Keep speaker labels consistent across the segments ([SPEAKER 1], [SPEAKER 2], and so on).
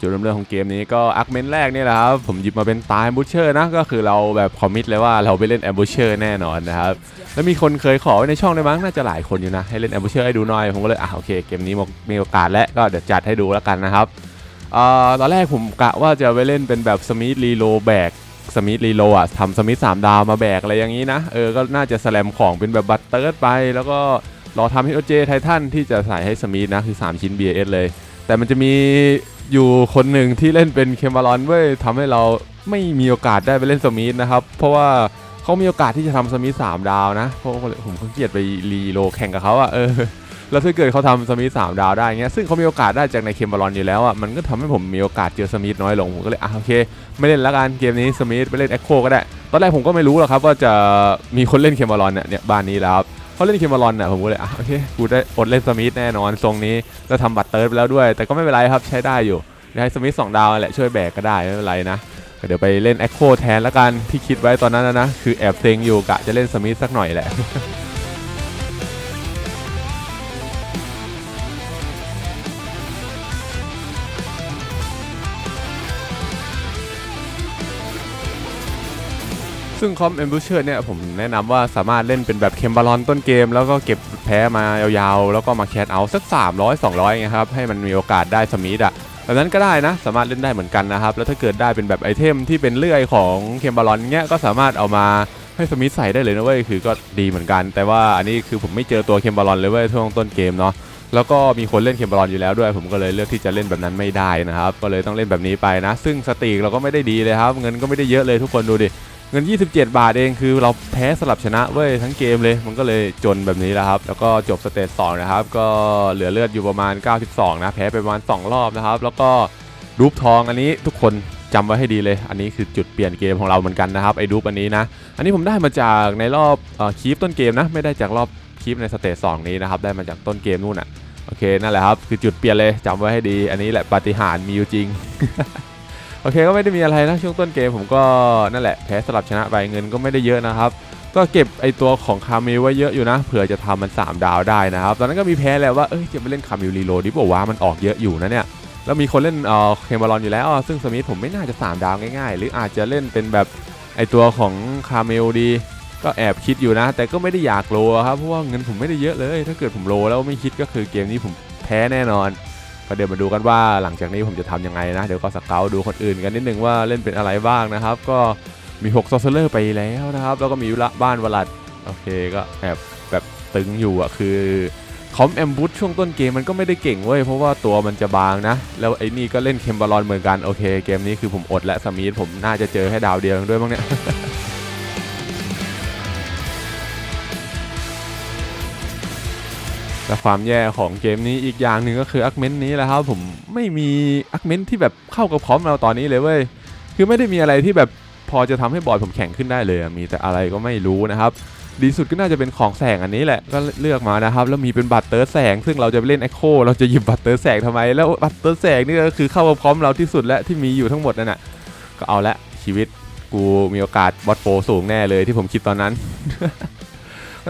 [SPEAKER 1] จุดเริ่มต้นของเกมนี้ก็อาร์เมนแรกนี่แหละครับ ผมหยิบมาเป็นตายบูเชอร์นะ ก็คือเราแบบคอมมิตเลยว่าเราไปเล่นแอมบูเชอร์แน่นอนนะครับ แล้วมีคนเคยขอไว้ในช่องด้วยมั้งน่าจะหลายคนอยู่นะ ให้เล่นแอมบูเชอร์ให้ดูหน่อย ผมก็เลยอะโอเคเกมนี้มีโอกาสแล้วก็เดี๋ยวจัดให้ดูแล้วกันนะครับออตอนแรกผมกะว่าจะไปเล่นเป็นแบบสมิธรีโลแบกสมิธรีโลอะทำสมิธสามดาวมาแบกอะไรอย่างนี้นะเออก็น่าจะสแลมของเป็นแบบบัตเตอร์ไป แล้วก็รอทำให้โอเจไททันที่จะใส่ให้สมิธนะคือ 3 ชิ้น BS เลย แต่มันจะมี อยู่คนหนึ่งที่เล่นเป็นเคมารอนเว้ยทำให้เราไม่มีโอกาสได้ไปเล่นสมิธนะครับ เพราะว่าเขามีโอกาสที่จะทำสมิธสามดาวนะ เพราะผมเขาเกียดไปรีโลแข่งกับเขาอะเออแล้วถ้าเกิดเขาทำสมิธสามดาวได้เงี้ยซึ่งเขามีโอกาสได้จากในเคมารอนอยู่แล้วอะมันก็ทำให้ผมมีโอกาสเจอสมิธน้อยลงผมก็เลยอะโอเค ไม่เล่นละกันเกมนี้สมิธไปเล่นเอ็กโคก็ได้ ตอนแรกผมก็ไม่รู้หรอกครับว่าจะมีคนเล่นเคมารอนเนี่ยเนี่ยบ้านนี้แล้วครับ เขาเล่นเคมารอนเนี่ยผมก็เลยอะโอเคกูได้อดเล่นสมิธแน่นอนทรงนี้แล้วทำบัตรเติร์ดไปแล้วด้วย แต่ก็ไม่เป็นไรครับใช้ได้อยู่ให้สมิธสองดาวแหละช่วยแบกก็ได้ไม่เป็นไรนะเดี๋ยวไปเล่นแอคโคแทนละกันที่คิดไว้ตอนนั้นนะคือแอบเซ็งอยู่กะจะเล่นสมิธสักหน่อยแหละ ซึ่งคอมเอมบูเชอร์เนี่ยผมแนะนำว่าสามารถเล่นเป็นแบบเคมบาลอนต้นเกม แล้วก็เก็บแพ้มายาวๆ แล้วก็มาแคทเอาสัก 300 200ไงครับ ให้มันมีโอกาสได้สมิธอะแบบนั้นก็ได้นะ สามารถเล่นได้เหมือนกันนะครับ แล้วถ้าเกิดได้เป็นแบบไอเทมที่เป็นเลื่อยของเคมบาลอนเงี้ยก็สามารถเอามาให้สมิธใส่ได้เลยนะเว้ยคือก็ดีเหมือนกัน แต่ว่าอันนี้คือผมไม่เจอตัวเคมบาลอนเลยเว้ยช่วงต้นเกมเนาะแล้วก็มีคนเล่นเคมบาลอนอยู่แล้วด้วย ผมก็เลยเลือกที่จะเล่นแบบนั้นไม่ได้นะครับ ก็เลยต้องเล่นแบบนี้ไปนะ ซึ่งสตรีกเราก็ไม่ได้ดีเลยครับ เงินก็ไม่ได้เยอะเลยทุกคนดูดิ เงิน 27 บาทเองคือเราแพ้สลับชนะเว้ยทั้งเกมเลย มันก็เลยจนแบบนี้แล้วครับ แล้วก็จบสเตจ2นะครับ ก็เหลือเลือดอยู่ประมาณ 92 นะ แพ้ไปประมาณ 2 รอบนะครับ แล้วก็รูปทองอันนี้ทุกคนจำไว้ให้ดีเลย อันนี้คือจุดเปลี่ยนเกมของเราเหมือนกันนะครับไอ้รูปอันนี้นะ อันนี้ผมได้มาจากในรอบอคีปต้นเกมนะ ไม่ได้จากรอบคีปในสเตจ2นี้นะครับ ได้มาจากต้นเกมนู่นอะ โอเคนั่นแหละครับ คือจุดเปลี่ยนเลยจำไว้ให้ดี อันนี้แหละปาฏิหาริย์มีอยู่จริง โอเคก็ไม่ได้มีอะไรนะช่วงต้นเกมผมก็นั่นแหละแพ้สลับชนะไปเงินก็ไม่ได้เยอะนะครับ ก็เก็บไอตัวของคามิลไว้เยอะอยู่นะเผื่อจะทำมัน 3 ดาวได้นะครับ ตอนนั้นก็มีแพ้แหล้วว่าเอ้ยจะไปเล่นคามิลรีโหลดดิบอกว่ามันออกเยอะอยู่นะเนี่ยแล้วมีคนเล่นเออเคมบอลอนอยู่แล้วซึ่งสมิธผมไม่น่าจะ 3 ดาวง่ายๆ หรืออาจจะเล่นเป็นแบบไอตัวของคามิลดี ก็แอบคิดอยู่นะ แต่ก็ไม่ได้อยากโลครับเพราะว่าเงินผมไม่ได้เยอะเลย ถ้าเกิดผมโลแล้วไม่คิดก็คือเกมนี้ผมแพ้แน่นอน ก็เดี๋ยวมาดูกันว่าหลังจากนี้ผมจะทำยังไงนะ เดี๋ยวก็สเกลดูคนอื่นกันนิดนึงว่าเล่นเป็นอะไรบ้างนะครับ ก็มี6ซอสเลอร์ไปแล้วนะครับ แล้วก็มีละบ้านวลัดโอเคก็แอบแบบตึงอยู่อะคือคอมแอมบูทช่วงต้นเกมมันก็ไม่ได้เก่งเว้ย เพราะว่าตัวมันจะบางนะ แล้วไอ้นี่ก็เล่นเคมบาลอนเหมือนกัน โอเค เกมนี้คือผมอดและสมีธผมน่าจะเจอแค่ดาวเดียวด้วยมั้งเนี่ย และความแย่ของเกมนี้อีกอย่างหนึ่งก็คืออักเมนนี้แหละครับผมไม่มีอักเมนที่แบบเข้ากับพร้อมเราตอนนี้เลยเว้ยคือไม่ได้มีอะไรที่แบบพอจะทำให้บอร์ดผมแข็งขึ้นได้เลยมีแต่อะไรก็ไม่รู้นะครับ ดีสุดก็น่าจะเป็นของแสงอันนี้แหละก็เลือกมานะครับ แล้วมีเป็นบัตรเตอร์แสง ซึ่งเราจะไปเล่น e อ h โคเราจะหยิบบัตรเตอร์แสงทำไม แล้วบัตรเตอร์แสงนี่ก็คือเข้ามาพร้อมเราที่สุดและที่มีอยู่ทั้งหมดนั่นน่ะก็เอาละชีวิตกูมีโอกาสบอสโปรสูงแน่เลยที่ผมคิดตอนนั้น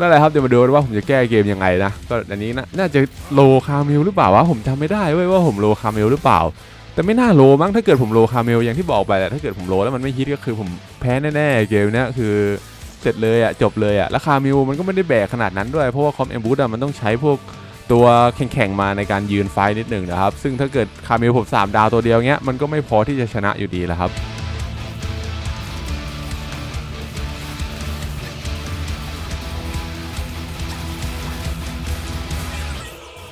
[SPEAKER 1] นั่นแหละครับเดี๋ยวมาดูว่าผมจะแก้เกมยังไงนะก็อันนี้นะน่าจะโลคาเมลหรือเปล่าวะผมจำไม่ได้เว้ยว่าผมโลคาเมลหรือเปล่า แต่ไม่น่าโลมั้งถ้าเกิดผมโลคาเมลอย่างที่บอกไปแหละถ้าเกิดผมโลแล้วมันไม่ฮิตก็คือผมแพ้แน่ๆเกมนี้คือเสร็จเลยอะจบเลยอะแล้วคาเมลมันก็ไม่ได้แบกขนาดนั้นด้วยเพราะว่าคอมเอมบูดอะมันต้องใช้พวกตัวแข่งๆมาในการยืนไฟนิดหนึ่งนะครับ ซึ่งถ้าเกิดคาเมลผมสามดาวตัวเดียวเงี้ยมันก็ไม่พอที่จะชนะอยู่ดีแหละครับ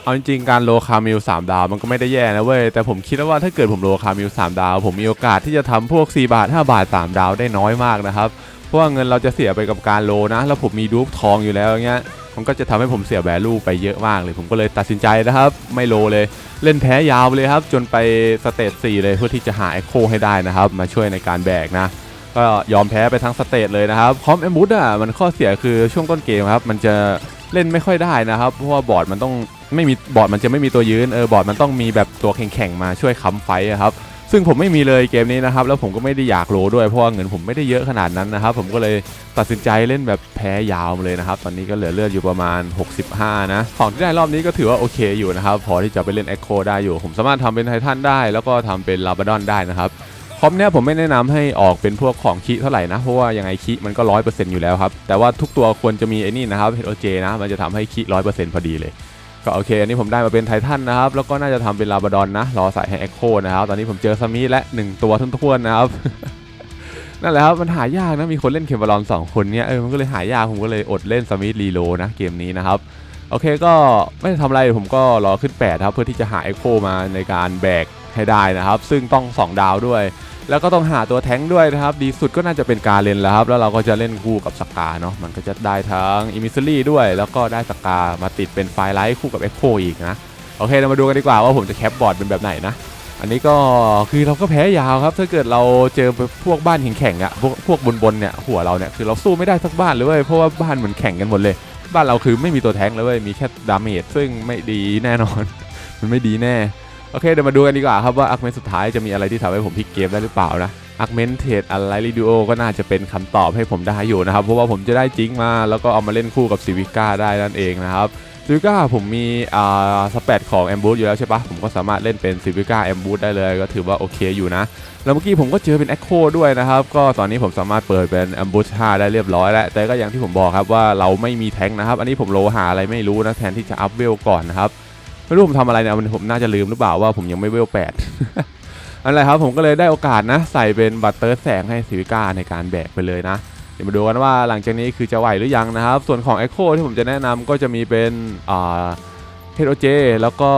[SPEAKER 1] เอาจริงๆการโลคามิล3ดาวมันก็ไม่ได้แย่นะเว้ย แต่ผมคิดว่าถ้าเกิดผมโลคามิล3ดาว ผมมีโอกาสที่จะทำพวก 4 บาท 5 บาท 3 ดาวได้น้อยมากนะครับ เพราะว่าเงินเราจะเสียไปกับการโลนะ แล้วผมมีรูปทองอยู่แล้วอย่างเงี้ยมันก็จะทำให้ผมเสียแวลูไปเยอะมากเลย ผมก็เลยตัดสินใจนะครับ ไม่โลเลย เล่นแพ้ยาวเลยครับ จนไปสเตจ4เลยเพื่อที่จะหา Echo ให้ได้นะครับ มาช่วยในการแบกนะก็ยอมแพ้ไปทั้งสเตจเลยนะครับคอมเอมูดอะมันข้อเสียคือช่วงต้นเกมครับ มันจะ เล่นไม่ค่อยได้นะครับ เพราะว่าบอร์ดมันต้องไม่มีบอร์ดมันจะไม่มีตัวยืนเออบอร์ดมันต้องมีแบบตัวแข็งๆมาช่วยค้ำไฟอะครับซึ่งผมไม่มีเลยเกมนี้นะครับแล้วผมก็ไม่ได้อยากโลด้วยเพราะว่าเงินผมไม่ได้เยอะขนาดนั้นนะครับ ผมก็เลยตัดสินใจเล่นแบบแพ้ยาวเลยนะครับ ตอนนี้ก็เหลือเลือดอยู่ประมาณ 65 นะ ของที่ได้รอบนี้ก็ถือว่าโอเคอยู่นะครับ พอที่จะไปเล่น Echo ได้อยู่ ผมสามารถทำเป็นไททันได้ แล้วก็ทำเป็นลาบาดอนได้นะครับ อมเนี้ยผมไม่แนะนำให้ออกเป็นพวกของคีเท่าไหร่นะ เพราะว่ายังไงคีมันก็ร้อยเปอร์เซ็นต์อยู่แล้วครับ แต่ว่าทุกตัวควรจะมีไอ้นี่นะครับ HOJ นะ มันจะทำให้คีร้อยเปอร์เซ็นต์พอดีเลย ก็โอเค อันนี้ผมได้มาเป็นไททันนะครับ แล้วก็น่าจะทำเป็นลาบาดอนนะ รอใส่ให้ Echo นะครับ ตอนนี้ผมเจอซามิและหนึ่งตัวทุ่นๆนนะครับ นั่นแหละครับมันหายากนะ มีคนเล่นเคมบอลอนสองคนเนี้ยเออ มันก็เลยหายาก ผมก็เลยอดเล่นสมิธรีโลนะเกมนี้นะครับโอเคก็ไม่ทำอะไรผมก็รอขึ้น8ครับเพื่อที่จะหา Echo มาในการแบกให้ได้นะครับ ซึ่งต้อง 2 ดาวด้วย แล้วก็ต้องหาตัวแท้งด้วยนะครับ ดีสุดก็น่าจะเป็นการเลนแล้วครับ แล้วเราก็จะเล่นคู่กับสกาเนาะมันก็จะได้ทั้งอิมิซิลี่ด้วย แล้วก็ได้สกามาติดเป็นไฟไลท์คู่กับ Echo อีกนะโอเคเรามาดูกันดีกว่าว่าผมจะแคปบอร์ดเป็นแบบไหนนะอันนี้ก็คือเราก็แพ้ยาวครับ ถ้าเกิดเราเจอพวกบ้านแข่งๆอะพวกพวกบนๆเนี่ยหัวเราเนี่ยคือเราสู้ไม่ได้สักบ้านเลยเว้ยเพราะว่าบ้านเหมือนแข่งกันหมดเลย บ้านเราคือไม่มีตัวแท้งเลยเว้ยมีแค่ดาเมจซึ่งไม่ดีแน่นอน มันไม่ดีแน่ โอเคเดี๋ยวมาดูกันดีกว่าครับว่าอักเมนสุดท้ายจะมีอะไรที่ทำให้ผมพลิกเกมได้หรือเปล่านะอักเมนเทดอะไรรีดิโอก็น่าจะเป็นคำตอบให้ผมได้อยู่นะครับ เพราะว่าผมจะได้จิงมาแล้วก็เอามาเล่นคู่กับซีวิก้าได้นั่นเองนะครับซีวิก้าผมมีอ่าสเปดของแอมบูสอยู่แล้วใช่ปะผมก็สามารถเล่นเป็นซีวิก้าแอมบูสได้เลยก็ถือว่าโอเคอยู่นะ แล้วเมื่อกี้ผมก็เจอเป็น Echo ด้วยนะครับ ก็ตอนนี้ผมสามารถเปิดเป็น Ambush 5ได้เรียบร้อยแล้ว แต่ก็อย่างที่ผมบอกครับว่าเราไม่มีแท้งนะครับ อันนี้ผมโลหาอะไรไม่รู้นะแทนที่จะอัพเวลก่อนนะครับ ไม่รู้ผมทำอะไรเนี่ยมันผมน่าจะลืมหรือเปล่าว่าผมยังไม่เวล8อันไรครับผมก็เลยได้โอกาสนะ ใส่เป็นบัตเตอร์แสงให้ซิวิก้าในการแบกไปเลยนะเดี๋ยวมาดูกันว่าหลังจากนี้คือจะไหวหรือยังนะครับ ส่วนของ Echo ที่ผมจะแนะนำก็จะมีเป็นอ่า HOJ แล้วก็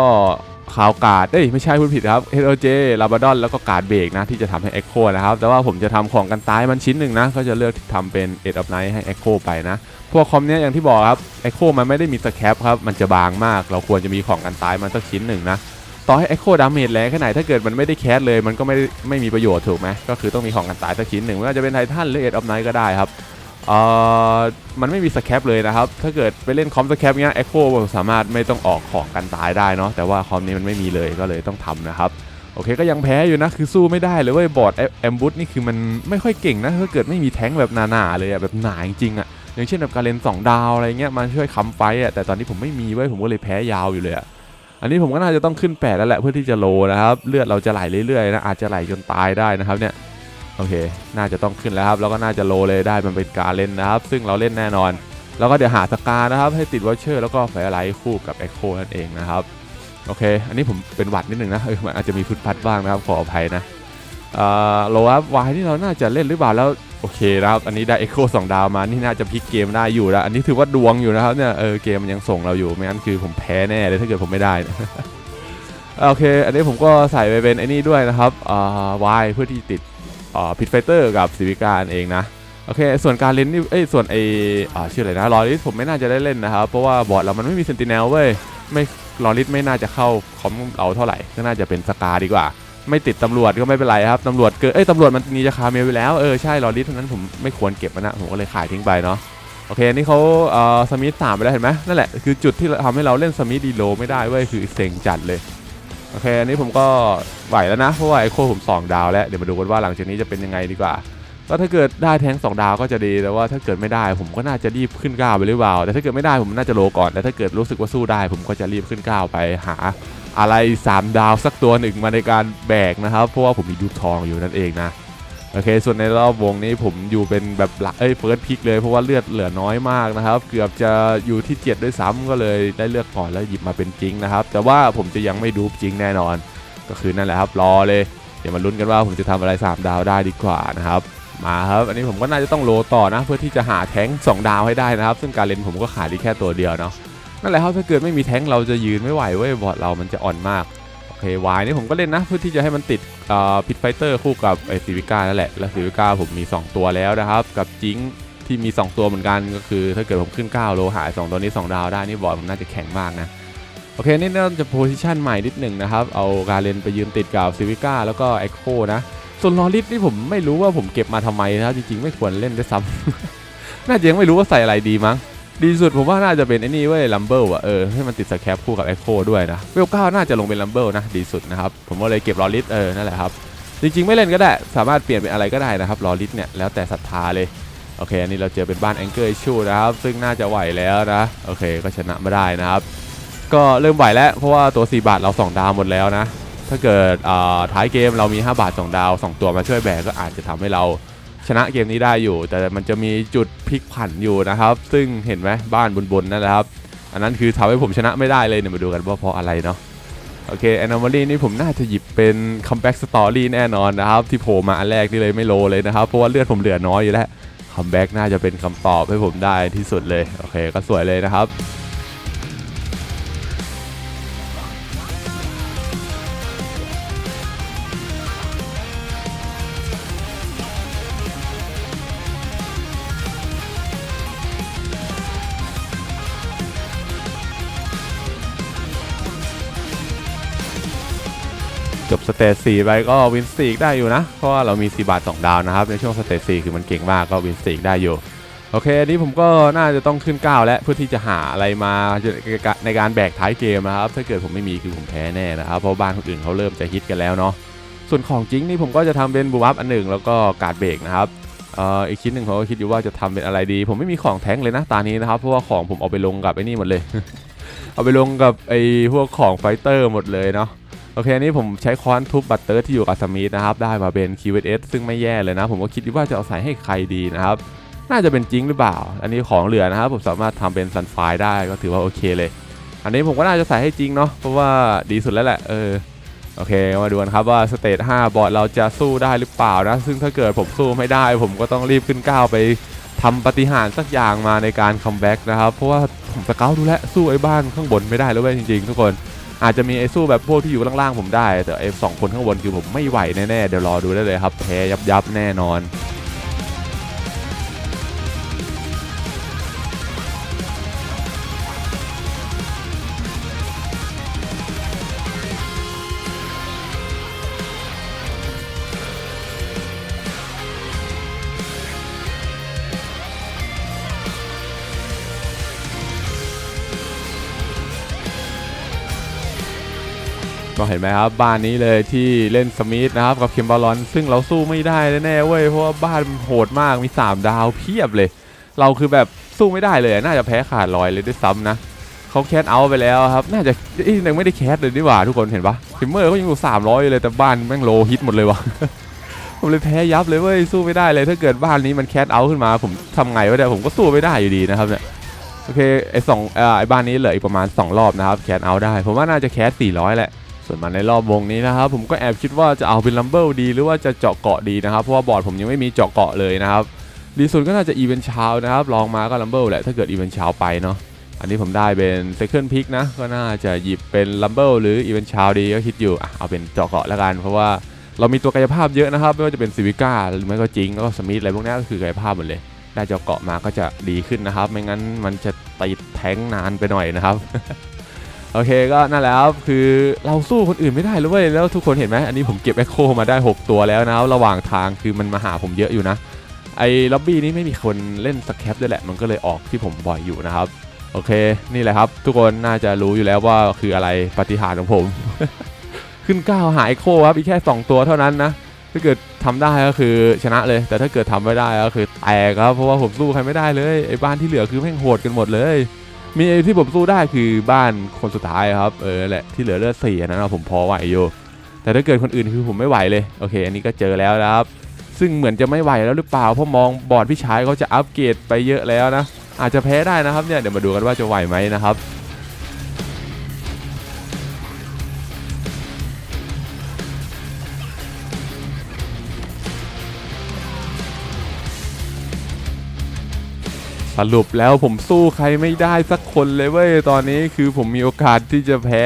[SPEAKER 1] ข่าวกาดเอ้ยไม่ใช่พูดผิดครับ HOJ ลาบาดอนแล้วก็กาดเบรกนะที่จะทำให้ Echo นะครับ แต่ว่าผมจะทำของกันตายมันชิ้นหนึ่งนะ ก็จะเลือกทำเป็น Edge of Night ให้ Echo ไปนะ พวกคอมเนี้ยอย่างที่บอกครับ Echo มันไม่ได้มีสแคปครับมันจะบางมาก เราควรจะมีของกันตายมันสักชิ้นหนึ่งนะต่อให้ Echo ดาเมจแรงแค่ไหนถ้าเกิดมันไม่ได้แคสเลยมันก็ไม่ไม่มีประโยชน์ถูกไหมก็คือต้องมีของกันตายสักชิ้นหนึ่งไม่ว่าจะเป็นไททันหรือ Edge of Night ก็ได้ครับเอ่อมันไม่มีสแคปเลยนะครับ ถ้าเกิดไปเล่นคอมสแคปเงี้ยเอ็กโคสามารถไม่ต้องออกของกันตายได้เนาะแต่ว่าคอมนี้มันไม่มีเลยก็เลยต้องทำนะครับโอเคก็ยังแพ้อยู่นะคือสู้ไม่ได้เลยเว้ยบอร์ดแอมบูสนี่คือมันไม่ค่อยเก่งนะถ้าเกิดไม่มีแท้งแบบหนาๆเลยอะแบบหนาจริงๆอะ อย่างเช่นแบบการเล่น2ดาวอะไรเงี้ยมันช่วยค้ำไฟอะแต่ตอนนี้ผมไม่มีเว้ยผมก็เลยแพ้ยาวอยู่เลยอะอันนี้ผมก็น่าจะต้องขึ้นแปดแล้วแหละเพื่อที่จะโลนะครับ เลือดเราจะไหลเรื่อยๆนะอาจจะไหลจนตายได้นะครับเนี่ยโอเค น่าจะต้องขึ้นแล้วครับ แล้วก็น่าจะโลเลยได้มันเป็นการเล่นนะครับ ซึ่งเราเล่นแน่นอน แล้วก็เดี๋ยวหาสกานะครับ ให้ติดวอชเชอร์แล้วก็ไฟไลท์คู่กับ Echo นั่นเองนะครับ โอเค อันนี้ผมเป็นหวัดนิดหนึ่งนะเออมันอาจจะมีพุดพัดบ้างนะครับ ขออภัยนะ โลครับวายที่เราน่าจะเล่นหรือเปล่าแล้วโอเคนะครับ อันนี้ได้ Echo 2ดาวมานี่น่าจะพลิกเกมได้อยู่แล้ว อันนี้ถือว่าดวงอยู่นะครับเนี่ยเออเกมมันยังส่งเราอยู่ไม่งั้นคือผมแพ้แน่เลยถ้าเกิดผมไม่ได้โอเค อันนี้ผมก็ใส่ไปเป็นไอ้นี่ด้วยนะครับวายเพื่อที่ติดพิทไฟเตอร์กับซิวิกาเองนะโอเค ส่วนการเล่นนี่เอ้ยส่วนไออ่าชื่ออะไรนะลอริสผมไม่น่าจะได้เล่นนะครับ เพราะว่าบอร์ดเรามันไม่มีเซนติเนลเว้ยไม่ลอริสไม่น่าจะเข้าคอมเราเท่าไหร่ก็น่าจะเป็นสกาดีกว่า ไม่ติดตำรวจก็ไม่เป็นไรครับตำรวจเกิดเอ้ยตำรวจมันมีราคาเมลไปแล้วเออใช่ลอริสเท่านั้นผมไม่ควรเก็บมันนะผมก็เลยขายทิ้งไปเนาะโอเคอันนี่เขาเอ่อสมิธสามไปแล้วเห็นไหมนั่นแหละคือจุดที่ทำให้เราเล่นสมิธดีโลไม่ได้เว้ยคือเซ็งจัดเลยโอเคอันนี้ผมก็ไหวแล้วนะเพราะว่าไอโคผม2ดาวแล้วเดี๋ยวมาดูกันว่าหลังจากนี้จะเป็นยังไงดีกว่าก็ถ้าเกิดได้แทง2ดาวก็จะดีแต่ว่าถ้าเกิดไม่ได้ผมก็น่าจะรีบขึ้นก้าวไปหรือเปล่าแต่ถ้าเกิดไม่ได้ผมน่าจะโลก่อนแต่ถ้าเกิดรู้สึกว่าสู้ได้ ผมก็จะรีบขึ้นก้าวไปหา อะไร 3 ดาวสักตัวหนึ่งมาในการแบกนะครับ เพราะว่าผมมีดูทองอยู่นั่นเองนะโอเค ส่วนในรอบวงนี้ผมอยู่เป็นแบบหลักเอ้ยเฟิร์สพิกเลยเพราะว่าเลือดเหลือน้อยมากนะครับ เกือบจะอยู่ที่ 7 ด้วยซ้ำก็เลยได้เลือกก่อนแล้วหยิบมาเป็นจริงนะครับ แต่ว่าผมจะยังไม่ดูจริงแน่นอน ก็คือนั่นแหละครับรอเลย เดี๋ยวมาลุ้นกันว่าผมจะทำอะไร 3 ดาวได้ดีกว่านะครับ มาครับ อันนี้ผมก็น่าจะต้องโลต่อนะ เพื่อที่จะหาแท้ง2ดาวให้ได้นะครับ ซึ่งการเล่นผมก็ขายได้แค่ตัวเดียวเนาะ นั่นแหละครับถ้าเกิดไม่มีแท้งเราจะยืนไม่ไหวเว้ยบอร์ดเรามันจะอ่อนมากโอเควายนี่ผมก็เล่นนะเพื่อที่จะให้มันติดพิทไฟเตอร์คู่กับไอซิวิก้านั่นแหละแล้วซิวิก้าผมมี 2 ตัวแล้วนะครับ กับจิงที่มี 2 ตัวเหมือนกันก็คือ ถ้าเกิดผมขึ้น 9 โลหาย2ตัวนี้ 2 ดาวได้นี่บอร์ดผมน่าจะแข็งมากนะโอเค นี่น่าจะโพซิชันใหม่นิดหนึ่งนะครับ เอาการเลนไปยืนติดกับซิวิก้าแล้วก็เอ็กโคนะ ส่วนลอริสนี่ผมไม่รู้ว่าผมเก็บมาทำไมนะจริงๆ ไม่ควรเล่นด้วยซ้ำน่าจะยังไม่รู้ว่าใส่อะไรดีมั้ง ดีสุดผมว่าน่าจะเป็นไอ้นี่เว้ยลัมเบิลอะเออให้มันติดสแคปคู่กับเอ็กโคด้วยนะเวลเก้าน่าจะลงเป็นลัมเบิลนะดีสุดนะครับผมก็เลยเก็บลอริสเออนั่นแหละครับจริงๆไม่เล่นก็ได้สามารถเปลี่ยนเป็นอะไรก็ได้นะครับลอริสเนี่ยแล้วแต่ศรัทธาเลยโอเคอันนี้เราเจอเป็นบ้านแองเกอร์ชูนะครับซึ่งน่าจะไหวแล้วนะโอเคก็ชนะไม่ได้นะครับ ก็เริ่มไหวแล้วเพราะว่าตัว 4 บาทเรา 2 ดาวหมดแล้วนะถ้าเกิดอ่าท้ายเกมเรามี 5 บาท 2 ดาว 2 ตัวมาช่วยแบกก็อาจจะทำให้เรา ชนะเกมนี้ได้อยู่ แต่มันจะมีจุดพลิกผันอยู่นะครับ ซึ่งเห็นไหมบ้านบนๆนั่นแหละครับ อันนั้นคือทำให้ผมชนะไม่ได้เลยเนี่ยมาดูกันว่าเพราะอะไรเนาะโอเค Anomaly นี่ผมน่าจะหยิบเป็น Comeback Story แน่นอนนะครับ ที่โผล่มาอันแรกนี่เลยไม่โลเลยนะครับ เพราะว่าเลือดผมเหลือน้อยอยู่แล้ว Comeback น่าจะเป็นคำตอบให้ผมได้ที่สุดเลย โอเค ก็สวยเลยนะครับ เตจ4ไปก็วินสตีกได้อยู่นะ เพราะว่าเรามี4บาท2ดาวนะครับ ในช่วงสเตจ4คือมันเก่งมากก็วินสตีกได้อยู่ โอเคอันนี้ผมก็น่าจะต้องขึ้นก้าแล้วเพื่อที่จะหาอะไรมาในการแบกท้ายเกมนะครับ ถ้าเกิดผมไม่มีคือผมแพ้แน่นะครับ เพราะบ้านคนอื่นเขาเริ่มจะฮิตกันแล้วเนาะ ส่วนของจริงนี่ผมก็จะทำเป็นบูบัฟอันหนึ่งแล้วก็การเบรกนะครับอ,อ,อีกชิ้นหนึ่งผมก็คิดอยู่ว่าจะทำเป็นอะไรดี ผมไม่มีของแท้งเลยนะตานี้นะครับ เพราะว่าของผมเอาไปลงกับไอ้นี่หมดเลย เอาไปลงกับไอ้พวกของไฟเตอร์หมดเลยเนาะ โอเคอันนี้ผมใช้ค้อนทุบบัตเตอร์ที่อยู่กับสมิธนะครับ ได้มาเป็น QS ซึ่งไม่แย่เลยนะ ผมก็คิดว่าจะเอาใส่ให้ใครดีนะครับ น่าจะเป็นจริงหรือเปล่า อันนี้ของเหลือนะครับ ผมสามารถทำเป็นซันไฟได้ก็ถือว่าโอเคเลย อันนี้ผมก็น่าจะใส่ให้จริงเนาะเพราะว่าดีสุดแล้วแหละเออโอเคมาดูกันครับว่าสเตจ5บอร์ดเราจะสู้ได้หรือเปล่านะ ซึ่งถ้าเกิดผมสู้ไม่ได้ ผมก็ต้องรีบขึ้นก้าวไปทำปฏิหารสักอย่างมาในการคัมแบ็กนะครับ เพราะว่าผมสเกลดูแลสู้ไอ้บ้านข้างบนไม่ได้แล้วเว้ยจริงๆ ทุกคน อาจจะมีไอ้สู้แบบพวกที่อยู่ล่างๆผมได้ แต่ไอ้สองคนข้างบนคือผมไม่ไหวแน่ๆเดี๋ยวรอดูได้เลยครับแพ้ยับยับๆแน่นอน ก็เห็นไหมครับบ้านนี้เลยที่เล่นสมิธนะครับกับเคมบอลอน ซึ่งเราสู้ไม่ได้แน่ๆเว้ยเพราะว่าบ้านโหดมากมี 3 ดาวเพียบเลย เราคือแบบสู้ไม่ได้เลยน่าจะแพ้ขาดลอยเลยด้วยซ้ำนะเขาแคสเอาไปแล้วครับ น่าจะยังไม่ได้แคสเลยนี่หว่าทุกคนเห็นปะทิมเมอร์เขายังอยู่300อยู่เลยแต่บ้านแม่งโลฮิตหมดเลยวะผมเลยแพ้ยับเลยเว้ยสู้ไม่ได้เลยถ้าเกิดบ้านนี้มันแคสเอาขึ้นมา ผมทำไงวะเนี่ยผมก็สู้ไม่ได้อยู่ดีนะครับเนี่ยโอเคไอสองเอ่อไอบ้านนี้เหลืออีกประมาณ 2 รอบนะครับแคสเอาได้ผมว่าน่าจะแคส400แหละ ส่วนมาในรอบวงนี้นะครับผมก็แอบคิดว่าจะเอาเป็นลัมเบิลดี หรือว่าจะเจาะเกาะดีนะครับ เพราะว่าบอร์ดผมยังไม่มีเจาะเกาะเลยนะครับดีสุดก็น่าจะอีเวนชาวนะครับลองมาก็ลัมเบิลแหละถ้าเกิดอีเวนชาวไปเนาะอันนี้ผมได้เป็นเซคันด์พิกนะก็น่าจะหยิบเป็นลัมเบิลหรืออีเวนชาวดีก็คิดอยู่อะเอาเป็นเจาะเกาะแล้วกัน เพราะว่าเรามีตัวกายภาพเยอะนะครับ ไม่ว่าจะเป็นซิวิก้าหรือไม่ก็จริงแล้วก็สมิธอะไรพวกนี้ก็คือกายภาพหมดเลย ได้เจาะเกาะมาก็จะดีขึ้นนะครับ ไม่งั้นมันจะติดแท้งนานไปหน่อยนะครับ โอเคก็นั่นแหละครับคือเราสู้คนอื่นไม่ได้เลยแล้วทุกคนเห็นไหมอันนี้ผมเก็บแอคโคมาได้ 6 ตัวแล้วนะระหว่างทางคือมันมาหาผมเยอะอยู่นะไอ้ล็อบบี้นี้ไม่มีคนเล่นสแคปด้วยแหละ มันก็เลยออกที่ผมบ่อยอยู่นะครับ โอเค นี่แหละครับ ทุกคนน่าจะรู้อยู่แล้วว่าคืออะไรปฏิหารของผม ขึ้นก้าวหาไอโคครับ อีกแค่ 2 ตัวเท่านั้นนะ ถ้าเกิดทำได้ก็คือชนะเลย แต่ถ้าเกิดทำไม่ได้ก็คือแตกครับ เพราะว่าผมสู้ใครไม่ได้เลย ไอ้บ้านที่เหลือคือแม่งโหดกันหมดเลย มีไอ้ที่ผมสู้ได้คือบ้านคนสุดท้ายครับเออแหละที่เหลือเลือดสี่นั้นนะผมพอไหวอยู่แต่ถ้าเกิดคนอื่นคือผมไม่ไหวเลยโอเค อันนี้ก็เจอแล้วนะครับ ซึ่งเหมือนจะไม่ไหวแล้วหรือเปล่าเพราะมองบอร์ดพี่ชายเขาจะอัปเกรดไปเยอะแล้วนะอาจจะแพ้ได้นะครับเนี่ยเดี๋ยวมาดูกันว่าจะไหวไหมนะครับ สรุปแล้วผมสู้ใครไม่ได้สักคนเลยเว้ยตอนนี้คือผมมีโอกาสที่จะแพ้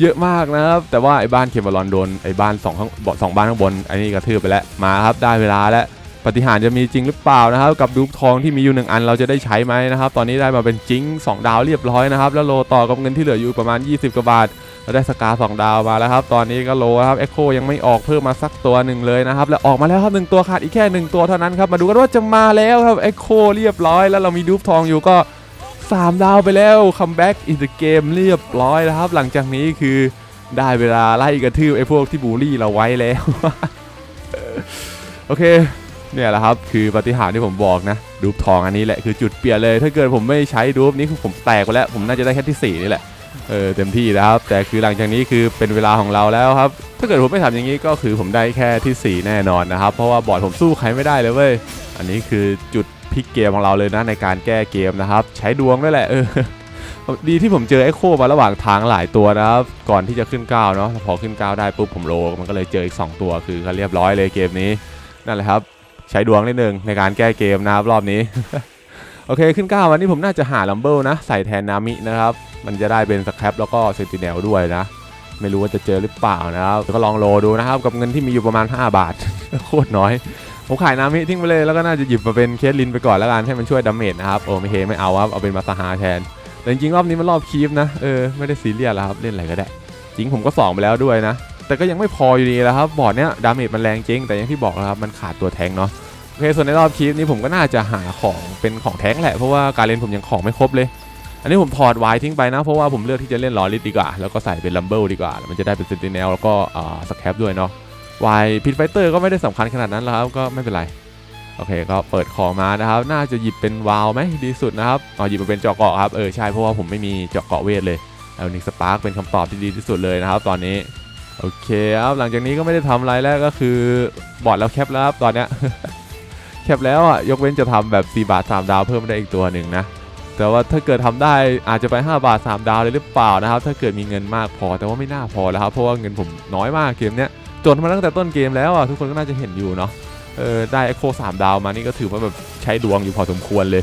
[SPEAKER 1] เยอะมากนะครับ แต่ว่าไอ้บ้านเคมบอลอนโดนไอ้บ้านสองข้างสองบ้านข้างบนไอ้นี่กระทืบไปแล้วมาครับได้เวลาแล้ว ปฏิหารจะมีจริงหรือเปล่านะครับ กับดูปทองที่มีอยู่หนึ่งอันเราจะได้ใช้ไหมนะครับ ตอนนี้ได้มาเป็นจริง2ดาวเรียบร้อยนะครับ แล้วโลต่อกับเงินที่เหลืออยู่ประมาณ 20กว่าบาทเราได้สกาสองดาวมาแล้วครับ ตอนนี้ก็โลครับเอ็กโคยังไม่ออกเพิ่มมาสักตัวหนึ่งเลยนะครับ แล้วออกมาแล้วครับหนึ่งตัวขาดอีกแค่หนึ่งตัวเท่านั้นครับ มาดูกันว่าจะมาแล้วครับเอ็กโคเรียบร้อย แล้วเรามีดูปทองอยู่ก็ 3 ดาวไปแล้วคัมแบ็กอินเดอะเกมเรียบร้อยแล้วครับ หลังจากนี้คือได้เวลาไล่กระทืบไอ้พวกที่บูลลี่เราไว้แล้ว โอเค เนี่ยแหละครับคือปฏิหารที่ผมบอกนะดูปทองอันนี้แหละคือจุดเปลี่ยนเลย ถ้าเกิดผมไม่ใช้ดูปนี้คือผมแตกไปแล้ว ผมน่าจะได้แค่ที่4นี่แหละเออเต็มที่แล้วครับ แต่คือหลังจากนี้คือเป็นเวลาของเราแล้วครับ ถ้าเกิดผมไม่ทำอย่างนี้ก็คือผมได้แค่ที่ 4 แน่นอนนะครับ เพราะว่าบอร์ดผมสู้ใครไม่ได้เลยเว้ยอันนี้คือจุดพลิกเกมของเราเลยนะในการแก้เกมนะครับ ใช้ดวงด้วยแหละเออดีที่ผมเจอเอ็กโคมาระหว่างทางหลายตัวนะครับ ก่อนที่จะขึ้นก้าวเนาะพอขึ้นก้าวได้ปุ๊บผมโลมันก็เลยเจออีก 2 ตัวคือก็เรียบร้อยเลยเกมนี้นั่นแหละครับ ใช้ดวงนิดนึงในการแก้เกมนะครับรอบนี้ โอเคขึ้นก้าววันนี้ผมน่าจะหาลัมเบิลนะ ใส่แทนนามินะครับ มันจะได้เป็นสแครปแล้วก็เซนติเนลด้วยนะ ไม่รู้ว่าจะเจอหรือเปล่านะครับก็ลองโลดูนะครับ กับเงินที่มีอยู่ประมาณ 5 บาท โคตรน้อย ผมขายนามิทิ้งไปเลยแล้วก็น่าจะหยิบมาเป็นเคสลินไปก่อนแล้วกันให้มันช่วยดาเมจนะครับโอ้ไม่เคไม่เอาครับเอาเป็นมาซาฮาแทนแต่จริงๆรอบนี้มันรอบคีฟนะเออไม่ได้ซีเรียสแล้วครับเล่นอะไรก็ได้จริงผมก็สองไปแล้วด้วยนะ แต่ก็ยังไม่พออยู่ดีแล้วครับบอร์ดเนี้ยดาเมจมันแรงจริง แต่อย่างที่บอกแล้วครับมันขาดตัวแทงเนาะโอเคส่วนในรอบคีฟนี้ผมก็น่าจะหาของเป็นของแทงแหละเพราะว่าการเล่นผมยังของไม่ครบเลย อันนี้ผมถอดไวายทิ้งไปนะ เพราะว่าผมเลือกที่จะเล่นลอริสดีกว่า แล้วก็ใส่เป็นลัมเบิลดีกว่า มันจะได้เป็นเซนติเนลแล้วก็สแคปด้วยเนาะวายพิทไฟเตอร์ก็ไม่ได้สำคัญขนาดนั้นแล้วครับก็ไม่เป็นไรโอเคก็เปิดของมานะครับ น่าจะหยิบเป็นวาวไหมดีสุดนะครับอ๋อหยิบมาเป็นเจาะเกาะครับเออใช่เพราะว่าผมไม่มีเจาะเกาะเวทเลยเอานิกสปาร์กเป็นคำตอบที่ดีที่สุดเลยนะครับ ตอนนี้ โอเคครับหลังจากนี้ก็ไม่ได้ทำอะไรแล้วก็คือบอดแล้วแคปแล้วครับตอนเนี้ย แคปแล้วอะยกเว้นจะทำแบบ 4 บาท 3 ดาวเพิ่มได้อีกตัวหนึ่งนะ แต่ว่าถ้าเกิดทำได้อาจจะไป 5 บาท 3 ดาวเลยหรือเปล่านะครับ ถ้าเกิดมีเงินมากพอแต่ว่าไม่น่าพอแล้วครับเพราะว่าเงินผมน้อยมากเกมเนี้ยจนมาตั้งแต่ต้นเกมแล้วอะทุกคนก็น่าจะเห็นอยู่เนาะเออได้เอ็กโคสามดาวมานี่ก็ถือว่าแบบใช้ดวงอยู่พอสมควรเลย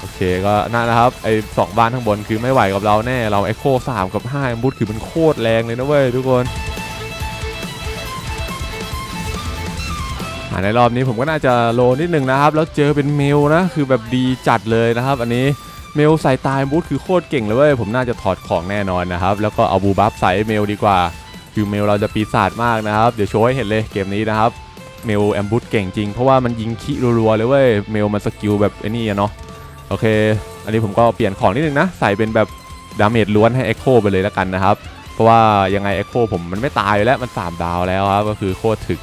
[SPEAKER 1] โอเคก็นั่นนะครับไอ้สองบ้านข้างบนคือไม่ไหวกับเราแน่เราเอ็กโคสามกับ5บูทคือมันโคตรแรงเลยนะเว้ยทุกคน ในรอบนี้ผมก็น่าจะโลนิดนึงนะครับ แล้วเจอเป็นเมลนะคือแบบดีจัดเลยนะครับ อันนี้เมลใส่ตายบูทคือโคตรเก่งเลยเว้ยผมน่าจะถอดของแน่นอนนะครับ แล้วก็เอาบูบัฟใส่เมลดีกว่า คือเมลเราจะปีศาจมากนะครับเดี๋ยวโชว์ให้เห็นเลยเกมนี้นะครับเมลแอมบูทเก่งจริงเพราะว่ามันยิงขี้รัวๆเลยเว้ยเมลมันสกิลแบบไอ้นี่เนาะโอเค อันนี้ผมก็เปลี่ยนของนิดนึงนะ ใส่เป็นแบบดาเมจล้วนให้ Echo ไปเลยแล้วกันนะครับ เพราะว่ายังไง Echo ผมมันไม่ตายแล้วมัน 3 ดาวแล้วครับ ก็คือโคตรถึก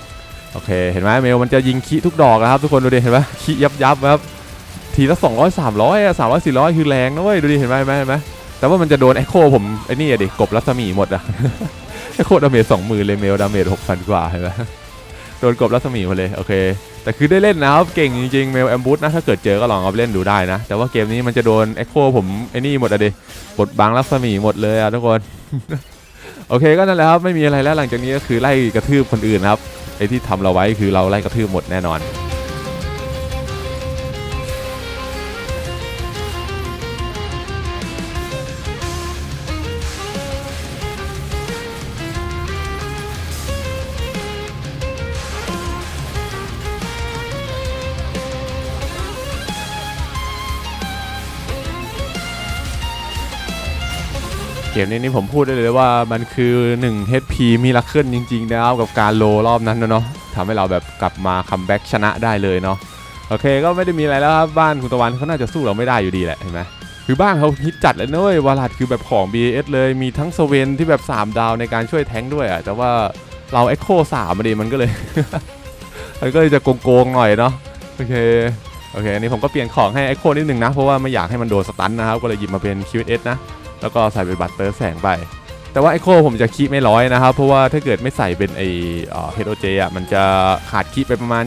[SPEAKER 1] โอเค เห็นไหมเมลมันจะยิงขี้ทุกดอกนะครับ ทุกคนดูดิเห็นไหมขี้ยับยับครับทีละ200 300อะ300 400คือแรงนะเว้ยดูดิเห็นไหมเห็นไหมเห็นไหมแต่ว่ามันจะโดน Echo ผมไอ้นี่อะดิกบรัศมีหมดอะ Echo ดาเมจ20,000เลยเมลดาเมจ6,000กว่าเห็นไหมโดนกบรัศมีหมาเลยโอเค แต่คือได้เล่นนะครับเก่งจริงๆเมลแอมบูสนะถ้าเกิดเจอก็ลองเอาไปเล่นดูได้นะ แต่ว่าเกมนี้มันจะโดนเอ็กโคผมไอ้นี่หมดอะดิบดบังรัศมีหมดเลยอะทุกคนโอเคก็นั่นแหละครับไม่มีอะไรแล้วหลังจากนี้ก็คือไล่กระทืบคนอื่นนะครับ ไอ้ที่ทำเราไว้คือเราไล่กระทืบหมดแน่นอน เกมนี้นี่ผมพูดได้เลยว่ามันคือ 1 HP มีลักเคิลจริงๆนะครับกับการโลรอบนั้นเนาะทำให้เราแบบกลับมาคัมแบ็กชนะได้เลยเนาะโอเคก็ไม่ได้มีอะไรแล้วครับบ้านคุณตะวันเขาน่าจะสู้เราไม่ได้อยู่ดีแหละเห็นไหมคือบ้านเขาฮิตจัดเลยนะเว้ยวาลัดคือแบบของ BS เลยมีทั้งสเวนที่แบบ 3 ดาวในการช่วยแทงด้วยอะแต่ว่าเรา Echo 3มาดิมันก็เลยมันก็เลยจะโกงๆหน่อยเนาะโอเคโอเคอันนี้ผมก็เปลี่ยนของให้ Echo นิดหนึ่งนะเพราะว่าไม่อยากให้มันโดนสตันนะครับก็เลยหยิบมาเป็น QS นะ แล้วก็ใส่เป็นบัตเตอร์แสงไป แต่ว่าไอโคผมจะคีไม่ร้อยนะครับ เพราะว่าถ้าเกิดไม่ใส่เป็นไอเฮดโอเจอะมันจะขาดคีไปประมาณ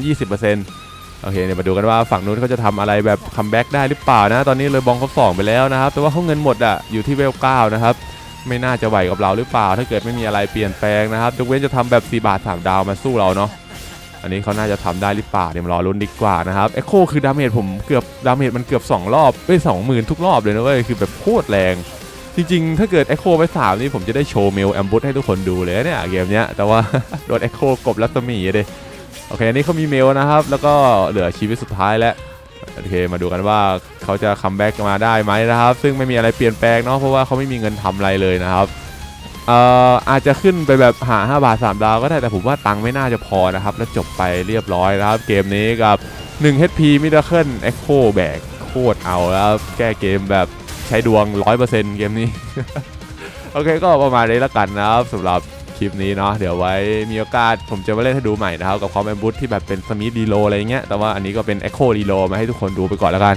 [SPEAKER 1] 20%โอเคเดี๋ยวมาดูกันว่าฝั่งนู้นเขาจะทำอะไรแบบคัมแบ็กได้หรือเปล่านะ ตอนนี้เลยบองเขาสองไปแล้วนะครับ แต่ว่าเขาเงินหมดอะอยู่ที่เวลเก้านะครับ ไม่น่าจะไหวกับเราหรือเปล่า ถ้าเกิดไม่มีอะไรเปลี่ยนแปลงนะครับยกเว้นจะทำแบบ4บาท3ดาวมาสู้เราเนาะอันนี้เขาน่าจะทำได้หรือเปล่าเดี๋ยวมารอลุ้นดีกว่านะครับเอ็โคคือดาเมจผมเกือบดาเมจมันเกือบ 2 รอบเอ้ยสองหมื่นทุกรอบเลยนะเว้ยคือแบบโคตรแรง จริงๆ ถ้าเกิด Echo ไป3นี่ผมจะได้โชว์เมลแอมบูสให้ทุกคนดูเลยเนี่ยเกมเนี้ย แต่ว่า โดน Echo กบรัศมีอะดิโอเค อันนี้เขามีเมลนะครับ แล้วก็เหลือชีวิตสุดท้ายแล้ว โอเค มาดูกันว่าเขาจะคัมแบ็กมาได้ไหมนะครับ ซึ่งไม่มีอะไรเปลี่ยนแปลงเนาะ เพราะว่าเขาไม่มีเงินทำอะไรเลยนะครับ เอ่อ อาจจะขึ้นไปแบบหา 5 บาท 3 ดาวก็ได้ แต่ผมว่าตังค์ไม่น่าจะพอนะครับ แล้วจบไปเรียบร้อยนะครับ เกมนี้กับ 1 HP Miracle Echo แบกโคตรเอาแล้วแก้เกมแบบ ใช้ดวง 100%เกมนี้ โอเคก็ประมาณนี้แล้วกันนะครับสำหรับคลิปนี้เนาะเดี๋ยวไว้มีโอกาสผมจะมาเล่นให้ดูใหม่นะครับ กับคอมแอมบูทที่แบบเป็นสมิธดีโลอะไรเงี้ยแต่ว่าอันนี้ก็เป็นเอ็โคดีโลมาให้ทุกคนดูไปก่อนแล้วกัน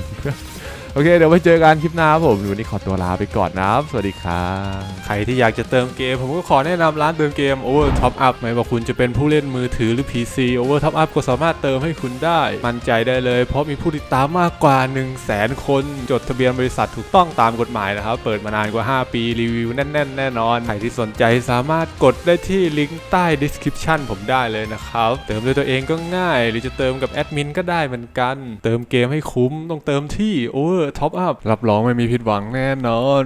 [SPEAKER 1] โอเค เดี๋ยวไว้เจอกันคลิปหน้าครับผมวันนี้ขอตัวลาไปก่อนนะครับสวัสดีครับใครที่อยากจะเติมเกม ผมก็ขอแนะนำร้านเติมเกม Over Top Up ไม่ว่าคุณจะเป็นผู้เล่นมือถือหรือ PC Over Top Up ก็สามารถเติมให้คุณได้ มั่นใจได้เลย เพราะมีผู้ติดตามมากกว่า 1 0 0 0 0แสนคน จดทะเบียนบริษัทถูกต้องตามกฎหมายนะครับ เปิดมานานกว่า 5 ปีรีวิวแน่นๆ แน่นอน ใครที่สนใจสามารถกดได้ที่ลิงก์ใต้ description ผมได้เลยนะครับ เติมด้วยตัวเองก็ง่าย หรือจะเติมกับแอดมินก็ได้เหมือนกัน เติมเกมให้คุ้มต้องเติมที่ Over ท็อปอัพรับรองไม่มีผิดหวังแน่นอน